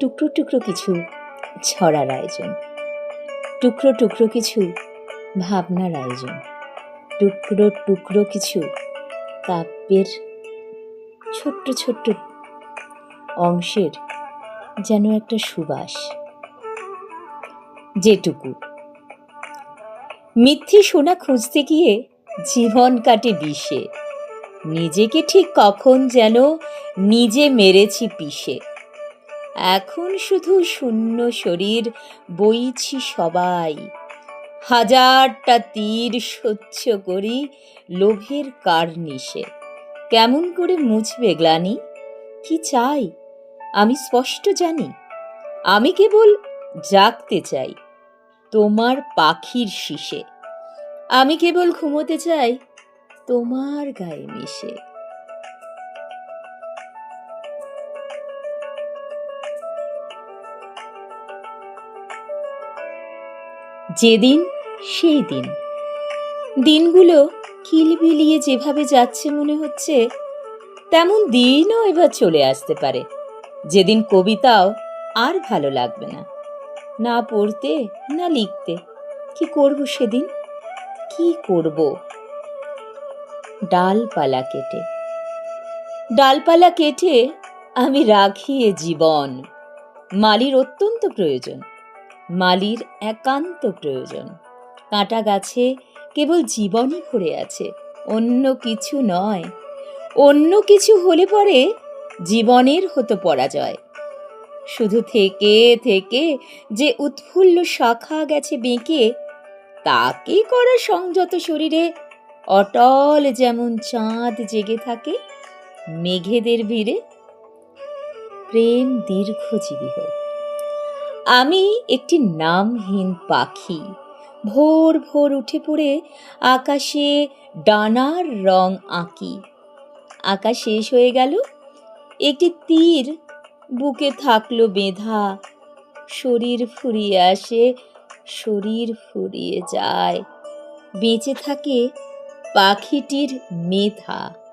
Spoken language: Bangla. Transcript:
টুকরো টুকরো কিছু ছড়ার আয়োজন। টুকরো টুকরো কিছু ভাবনার আয়োজন। টুকরো টুকরো কিছু কাব্যের ছোট্ট ছোট্ট অংশের যেন একটা সুবাস। যেটুকু। মিথ্যে সোনা খুঁজতে গিয়ে জীবন কাটে বিষে। নিজেকে ঠিক কখন যেন নিজে মেরেছি পিষে। এখন শুধু শূন্য শরীর, বইছি সবাই। হাজারটা তীর সহ্য করি লোভের কার কার্নিশে। কেমন করে মুছবে গ্লানি? কি চাই? আমি স্পষ্ট জানি। আমি কেবল জাগতে চাই তোমার পাখির শীষে। আমি কেবল ঘুমোতে চাই তোমার গায়ে মিশে। যেদিন, সেই দিন। দিনগুলো কিলবিলিয়ে যেভাবে যাচ্ছে মনে হচ্ছে, তেমন দিনও এবার চলে আসতে পারে। যেদিন কবিতাও আর ভালো লাগবে না। না পড়তে, না লিখতে। কি করব সেদিন? কি করব? ডালপালা কেটে। ডালপালা কেটে আমি রাখি এ জীবন। মালির অত্যন্ত প্রয়োজন। মালির একান্ত প্রয়োজন। কাঁটা গাছে কেবল জীবনই ভরে আছে, অন্য কিছু নয়। অন্য কিছু হলে পরে জীবনের হতো পরাজয়। শুধু থেকে থেকে যে উৎফুল্ল শাখা গেছে বেঁকে তাকে করা সংযত শরীরে? অটল যেমন চাঁদ জেগে থাকে, মেঘেদের ভিড়ে প্রেম দীর্ঘজীবী হোক। আমি একটি নামহীন পাখি। ভোর ভোর উঠে পড়ে আকাশে ডানার রং আঁকি। আঁকা শেষ হয়ে গেল, একটি তীর বুকে থাকল বেঁধা। শরীর ফুরিয়ে আসে, শরীর ফুরিয়ে যায়। বেঁচে থাকে পাখিটির মেধা।